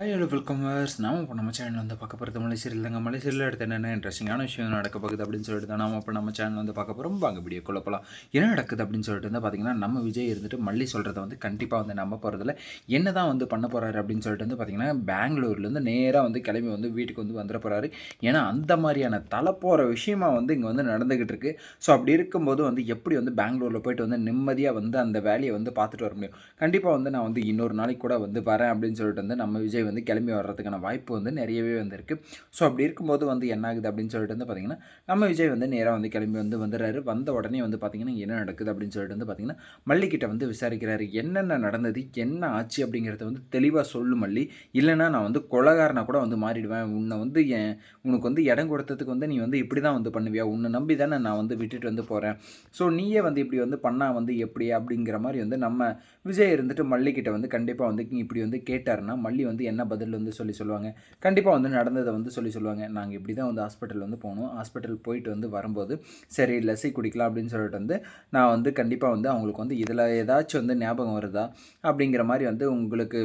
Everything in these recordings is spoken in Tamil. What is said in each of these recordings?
ஹாய் ஹலோ வெல்கம் வர்ஸ் நாம இப்போ நம்ம சேனல் வந்து பார்க்க போகிறது மலை இல்லைங்க. தாங்க மலை அடுத்து என்னென்ன இன்ட்ரெஸ்டிங்கான விஷயம் நடக்க போகுது அப்படின்னு சொல்லிட்டு தான் நாம இப்போ நம்ம சேனல் வந்து பார்க்க போகிறோம் வாங்க வீடியோ குழப்பலாம் என்ன நடக்குது அப்படின்னு சொல்லிட்டு வந்து பார்த்தீங்கன்னா நம்ம விஜய் இருந்துட்டு மல்லி சொல்கிறத வந்து கண்டிப்பாக வந்து நம்ப போகிறதில்ல என்ன தான் வந்து பண்ண போகிறாரு அப்படின்னு சொல்லிட்டு வந்து பார்த்தீங்கன்னா பெங்களூர்லேருந்து நேராக வந்து கிளம்பி வந்து வீட்டுக்கு வந்து வந்துட போகிறாரு ஏன்னா அந்த மாதிரியான தலை போகிற விஷயமா வந்து இங்கே வந்து நடந்துக்கிட்டு இருக்கு. ஸோ அப்படி இருக்கும்போது வந்து எப்படி வந்து பெங்களூரில் போயிட்டு வந்து நிம்மதியாக வந்து அந்த வேலையை வந்து பார்த்துட்டு வர முடியும்? கண்டிப்பாக வந்து நான் வந்து இன்னொரு நாளைக்கு கூட வந்து வரேன் அப்படின்னு சொல்லிட்டு வந்து நம்ம விஜய் வந்து கிளம்பி வர்றதுக்கான வாய்ப்பு வந்து நிறையவே வந்திருக்கு ஸோ அப்படி இருக்கும்போது வந்து என்ன ஆகுது அப்படின்னு சொல்லிட்டு வந்து பார்த்திங்கன்னா நம்ம விஜய் வந்து நேராக வந்து கிளம்பி வந்து வந்துடுறாரு. வந்த உடனே வந்து பார்த்திங்கன்னா என்ன நடக்குது அப்படின்னு சொல்லிட்டு வந்து பார்த்திங்கன்னா மல்லிக்கிட்ட வந்து விசாரிக்கிறாரு. என்னென்ன நடந்தது? என்ன ஆச்சு? அப்படிங்கிறத வந்து தெளிவாக சொல்லு மல்லி. இல்லைன்னா நான் வந்து கொலகாரனை கூட வந்து மாறிடுவேன். உன்னை வந்து என் உனக்கு வந்து இடம் கொடுத்ததுக்கு வந்து நீ வந்து இப்படி தான் வந்து பண்ணுவியா? உன்னை நம்பி தானே நான் வந்து விட்டுட்டு வந்து போகிறேன் ஸோ நீயே வந்து இப்படி வந்து பண்ணால் வந்து எப்படி? அப்படிங்கிற மாதிரி வந்து நம்ம விஜய் இருந்துட்டு மல்லிக்கிட்ட வந்து கண்டிப்பாக வந்து இப்படி வந்து கேட்டாருன்னா மல்லி வந்து என்ன என்ன பதில் வந்து சொல்லி சொல்லுவாங்க? கண்டிப்பாக வந்து நடந்ததை வந்து சொல்லி சொல்லுவாங்க. நாங்கள் இப்படி தான் வந்து ஹாஸ்பிட்டல் வந்து போனோம். ஹாஸ்பிட்டல் போயிட்டு வந்து வரும்போது சரி லஸ்ஸி குடிக்கலாம் அப்படின்னு சொல்லிட்டு வந்து நான் வந்து கண்டிப்பாக வந்து அவங்களுக்கு வந்து இதில் ஏதாச்சும் வந்து ஞாபகம் வருதா? அப்படிங்கிற மாதிரி வந்து உங்களுக்கு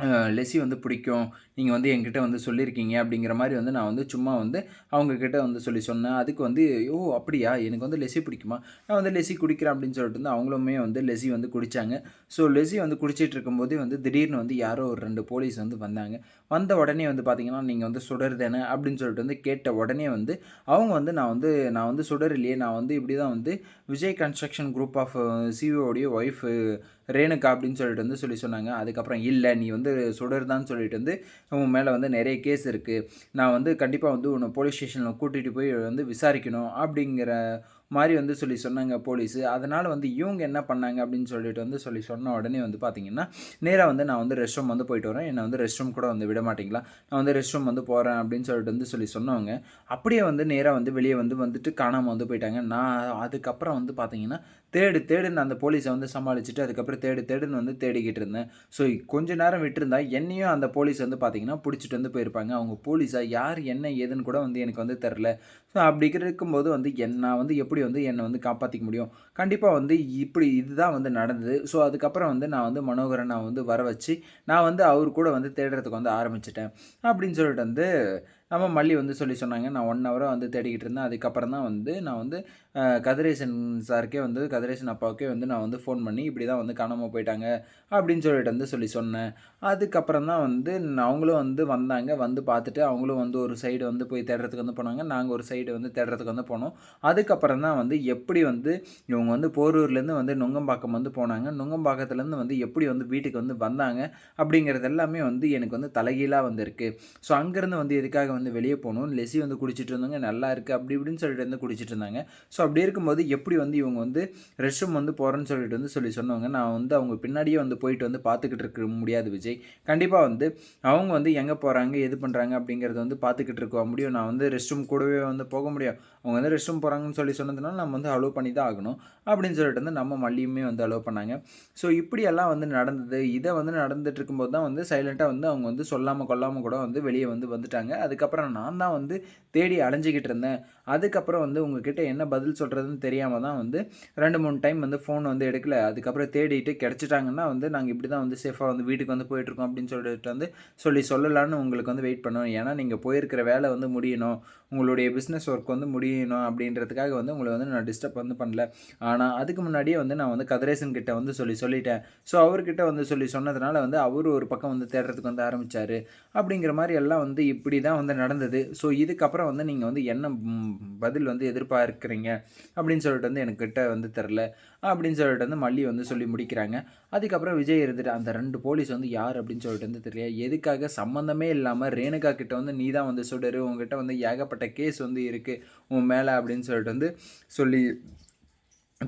அஹ், லெஸ்ஸி வந்து பிடிக்கும். நீங்கள் வந்து என்கிட்ட வந்து சொல்லியிருக்கீங்க அப்படிங்கிற மாதிரி வந்து நான் வந்து சும்மா வந்து அவங்கக்கிட்ட வந்து சொல்லி சொன்னேன். அதுக்கு வந்து ஓ அப்படியா? எனக்கு வந்து லெஸ்ஸி பிடிக்குமா? நான் வந்து லெஸ்ஸி குடிக்கிறேன் அப்படின்னு சொல்லிட்டு வந்து அவங்களுமே வந்து லெஸ்ஸி வந்து குடித்தாங்க ஸோ லெஸி வந்து குடிச்சிட்டு இருக்கும்போதே வந்து திடீர்னு வந்து யாரோ ஒரு ரெண்டு போலீஸ் வந்து வந்தாங்க. வந்த உடனே வந்து பார்த்தீங்கன்னா நீங்கள் வந்து சுடருதானே அப்படின்னு சொல்லிட்டு வந்து கேட்ட உடனே வந்து அவங்க வந்து நான் வந்து நான் வந்து சுடர் இல்லையே. நான் வந்து இப்படி தான் வந்து விஜய் கன்ஸ்ட்ரக்ஷன் குரூப் ஆஃப் சிஓடைய ஒய்ஃபு ரேணுகா அப்படின்னு சொல்லிட்டு வந்து சொல்லி சொன்னாங்க. அதுக்கப்புறம் இல்லை நீ வந்து சுடர்தான்னு சொல்லிட்டு வந்து உன் மேலே வந்து நிறைய கேஸ் இருக்குது நான் வந்து கண்டிப்பாக வந்து உன்னை போலீஸ் ஸ்டேஷனில் கூட்டிகிட்டு போய் வந்து விசாரிக்கணும் அப்படிங்கிற மாதிரி வந்து சொல்லி சொன்னாங்க போலீஸு. அதனால் வந்து இவங்க என்ன பண்ணாங்க அப்படின்னு சொல்லிட்டு வந்து சொல்லி சொன்ன உடனே வந்து பார்த்தீங்கன்னா நேராக வந்து நான் வந்து ரெஸ்ட் ரூம் வந்து போயிட்டு வரேன். என்னை வந்து ரெஸ்ட் ரூம் கூட வந்து விட மாட்டீங்களா? நான் வந்து ரெஸ்ட் ரூம் வந்து போகிறேன் அப்படின்னு சொல்லிட்டு வந்து சொல்லி சொன்னவங்க அப்படியே வந்து நேராக வந்து வெளியே வந்து வந்துட்டு காணாமல் வந்து போயிட்டாங்க. நான் அதுக்கப்புறம் வந்து பார்த்தீங்கன்னா தேடு தேடுன்னு அந்த போலீஸை வந்து சமாளிச்சுட்டு அதுக்கப்புறம் தேடு தேடுன்னு வந்து தேடிக்கிட்டு இருந்தேன். ஸோ கொஞ்ச நேரம் விட்டுருந்தா என்னையும் அந்த போலீஸ் வந்து பார்த்தீங்கன்னா பிடிச்சிட்டு வந்து போயிருப்பாங்க. அவங்க போலீஸாக யார்? என்ன? ஏதுன்னு கூட வந்து எனக்கு வந்து தெரில ஸோ அப்படி இருக்கும்போது வந்து என்ன நான் வந்து எப்படி வந்து என்னை வந்து காப்பாற்றிக்க முடியும். கண்டிப்பாக வந்து இப்படி இதுதான் வந்து நடந்தது. ஸோ அதுக்கப்புறம் வந்து நான் வந்து மனோகரனை வந்து வர வச்சு நான் வந்து அவர் கூட வந்து தேடுறதுக்கு வந்து ஆரம்பிச்சிட்டேன். அப்படின்னு சொல்லிட்டு வந்து நம்ம மல்லி வந்து சொல்லி சொன்னாங்க. நான் ஒன் ஹவராக வந்து தேடிக்கிட்டு இருந்தேன். அதுக்கப்புறம் தான் வந்து நான் வந்து கதிரேசன் சாருக்கே வந்து கதிரேசன் அப்பாவுக்கே வந்து நான் வந்து ஃபோன் பண்ணி இப்படி தான் வந்து காணாமல் போயிட்டாங்க அப்படின்னு சொல்லிட்டு வந்து சொல்லி சொன்னேன். அதுக்கப்புறம் தான் வந்து அவங்களும் வந்து வந்தாங்க. வந்து பார்த்துட்டு அவங்களும் வந்து ஒரு சைடு வந்து போய் தேடுறதுக்கு வந்து போனாங்க. நாங்கள் ஒரு சைடு வந்து தேடுறதுக்கு வந்து போனோம். அதுக்கப்புறம் தான் வந்து எப்படி வந்து இவங்க வந்து போரூர்லேருந்து வந்து நுங்கம்பாக்கம் வந்து போனாங்க. நுங்கம்பாக்கத்துலேருந்து வந்து எப்படி வந்து வீட்டுக்கு வந்து வந்தாங்க அப்படிங்கிறது எல்லாமே வந்து எனக்கு வந்து தலைகீழாக வந்திருக்கு. ஸோ அங்கேருந்து வந்து எதுக்காக வந்து வெளியே போகணும். லெசி வந்து குடிச்சிட்டு இருந்தாங்க. நல்லா இருக்குது அப்படி இப்படின்னு சொல்லிட்டு வந்து குடிச்சிட்டு இருந்தாங்க. ஸோ அப்படி இருக்கும்போது எப்படி வந்து இவங்க வந்து ரெஸ்ட் ரூம் வந்து போகிறேன்னு சொல்லிட்டு வந்து சொல்லி சொன்னவங்க நான் வந்து அவங்க பின்னாடியே வந்து போயிட்டு வந்து பார்த்துக்கிட்டு இருக்க முடியாது விஜய். கண்டிப்பாக வந்து அவங்க வந்து எங்கே போகிறாங்க எது பண்ணுறாங்க அப்படிங்கிறத வந்து பார்த்துக்கிட்டு இருக்க முடியும். நான் வந்து ரெஸ்ட் ரூம் கூடவே வந்து போக முடியும். அவங்க வந்து ரெஸ்ட் ரூம் போகிறாங்கன்னு சொல்லி சொன்னதுனால நம்ம வந்து அலோவ் பண்ணி தான் ஆகணும் அப்படின்னு சொல்லிட்டு வந்து நம்ம மல்லியுமே வந்து அலோவ் பண்ணாங்க. ஸோ இப்படியெல்லாம் வந்து நடந்தது. இதை வந்து நடந்துட்டு இருக்கும்போது தான் வந்து சைலண்ட்டாக வந்து அவங்க வந்து சொல்லாமல் கொல்லாமல் கூட வந்து வெளியே வந்து வந்துட்டாங்க. அதுக்கப்புறம் நான் தான் வந்து தேடி அலைஞ்சிக்கிட்டு இருந்தேன். அதுக்கப்புறம் வந்து உங்ககிட்ட என்ன பதில் சொல்கிறதுன்னு தெரியாமல் தான் வந்து ரெண்டு மூணு டைம் வந்து ஃபோன் வந்து எடுக்கல. அதுக்கப்புறம் தேடிட்டு கிடச்சிட்டாங்கன்னா வந்து நாங்கள் இப்படி தான் வந்து சேஃபாக வந்து வீட்டுக்கு வந்து போயிட்டுருக்கோம் அப்படின்னு சொல்லிட்டு வந்து சொல்லி சொல்லலான்னு உங்களுக்கு வந்து வெயிட் பண்ணுவோம் ஏன்னா நீங்கள் போயிருக்கிற வேலை வந்து முடியணும். உங்களுடைய பிஸ்னஸ் ஒர்க் வந்து முடியணும் அப்படின்றதுக்காக வந்து உங்களை வந்து நான் டிஸ்டர்ப் வந்து பண்ணல. ஆனால் அதுக்கு முன்னாடியே வந்து நான் வந்து கதிரேசன் கிட்ட வந்து சொல்லி சொல்லிட்டேன். ஸோ அவர்கிட்ட வந்து சொல்லி சொன்னதுனால வந்து அவர் ஒரு பக்கம் வந்து தேடுறதுக்கு வந்து ஆரம்பித்தார் அப்படிங்கிற மாதிரி எல்லாம் வந்து இப்படி தான் வந்து நடந்தது. ஸோ இதுக்கப்புறம் வந்து நீங்கள் வந்து என்ன பதில் வந்து எதிர்பார்க்குறீங்க? அப்படின்னு சொல்லிட்டு வந்து எனக்கிட்ட வந்து தெரில அப்படின்னு சொல்லிட்டு வந்து மல்லி வந்து சொல்லி முடிக்கிறாங்க. அதுக்கப்புறம் விஜய் இருந்துட்டு அந்த ரெண்டு போலீஸ் வந்து யார் அப்படின்னு சொல்லிட்டு வந்து தெரியல. எதுக்காக சம்மந்தமே இல்லாமல் ரேணுகா கிட்ட வந்து நீ தான் வந்து சுடரு உங்ககிட்ட வந்து ஏகப்பட்ட கேஸ் வந்து இருக்குது உன் மேலே அப்படின்னு சொல்லிட்டு வந்து சொல்லி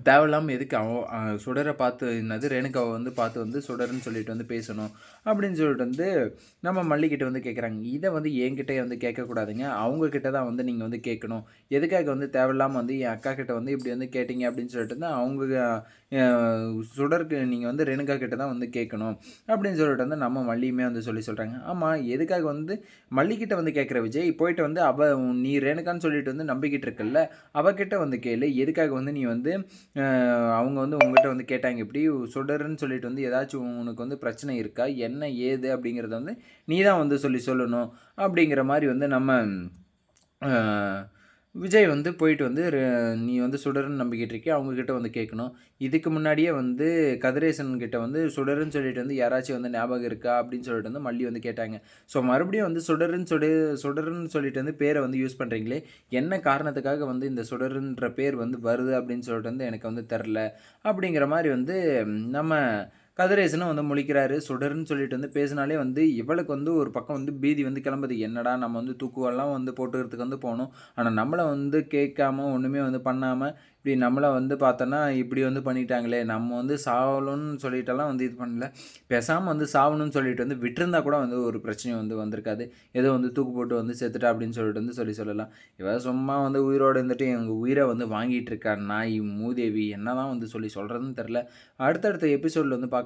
தேவையில்லாமல் எதுக்கு அவன் சுடரை பார்த்து என்னது ரேணுகாவை வந்து பார்த்து வந்து சுடர்னு சொல்லிட்டு வந்து பேசணும் அப்படின்னு சொல்லிட்டு வந்து நம்ம மல்லிக்கிட்ட வந்து கேட்குறாங்க இதை வந்து என்கிட்டே வந்து கேட்கக்கூடாதுங்க அவங்கக்கிட்ட தான் வந்து நீங்கள் வந்து கேட்கணும் எதுக்காக வந்து தேவையில்லாமல் வந்து என் அக்கா கிட்ட வந்து இப்படி வந்து கேட்டிங்க அப்படின்னு சொல்லிட்டு வந்து அவங்க சுடருக்கு நீங்கள் வந்து ரேணுகா கிட்ட தான் வந்து கேட்கணும் அப்படின்னு சொல்லிட்டு வந்து நம்ம மல்லியுமே வந்து சொல்லி சொல்கிறாங்க ஆமாம் எதுக்காக வந்து மல்லிக்கிட்ட வந்து கேட்குற விஜய் போயிட்டு வந்து அவ நீ ரேணுகான்னு சொல்லிட்டு வந்து நம்பிக்கிட்டு இருக்கல்ல அவகிட்ட வந்து கேளு. எதுக்காக வந்து நீ வந்து அவங்க வந்து உங்ககிட்ட வந்து கேட்டாங்க இப்படி சுடருன்னு சொல்லிட்டு வந்து ஏதாச்சும் உனக்கு வந்து பிரச்சனை இருக்கா? என்ன ஏது? அப்படிங்கிறத வந்து நீ தான் வந்து சொல்லி சொல்லணும் அப்படிங்கிற மாதிரி வந்து நம்ம விஜய் வந்து போயிட்டு வந்து "ர- நீ வந்து சுடர்னு நம்பிக்கிட்டு இருக்கே அவங்கக்கிட்ட வந்து கேட்கணும். இதுக்கு முன்னாடியே வந்து கதிரேசன் கிட்ட வந்து சுடருன்னு சொல்லிட்டு வந்து யாராச்சும் வந்து ஞாபகம் இருக்கா? அப்படின்னு சொல்லிட்டு வந்து மல்லி வந்து கேட்டாங்க. ஸோ மறுபடியும் வந்து சுடருன்னு சொல்லி சுடருன்னு சொல்லிட்டு வந்து பேரை வந்து யூஸ் பண்ணுறீங்களே என்ன காரணத்துக்காக வந்து இந்த சுடருன்ற பேர் வந்து வருது அப்படின்னு சொல்லிட்டு வந்து எனக்கு வந்து தெரில அப்படிங்கிற மாதிரி வந்து நம்ம கதிரேசனும் வந்து முழிக்கிறாரு சுடர்னு சொல்லிட்டு வந்து பேசினாலே வந்து இவளுக்கு வந்து ஒரு பக்கம் வந்து பீதி வந்து கிளம்புது. என்னடா நம்ம வந்து தூக்குவெல்லாம் வந்து போட்டுக்கிறதுக்கு வந்து போகணும் ஆனால் நம்மளை வந்து கேட்காம ஒன்றுமே வந்து பண்ணாமல் இப்படி நம்மளை வந்து பார்த்தோன்னா இப்படி வந்து பண்ணிட்டாங்களே நம்ம வந்து சாவணும்னு சொல்லிட்டெல்லாம் வந்து இது பண்ணல. பேசாமல் வந்து சாவணும்னு சொல்லிட்டு வந்து விட்டுருந்தா கூட வந்து ஒரு பிரச்சனையும் வந்து வந்திருக்காது. ஏதோ வந்து தூக்கு போட்டு வந்து செத்துட்டா அப்படின்னு சொல்லிட்டு வந்து சொல்லி சொல்லலாம். இவ சும்மா வந்து உயிரோடு இருந்துட்டு எங்கள் உயிரை வந்து வாங்கிட்டு இருக்கா நாய் மூதேவி என்னதான் வந்து சொல்லி சொல்கிறதுன்னு தெரில அடுத்தடுத்த எபிசோடில் வந்து பார்க்க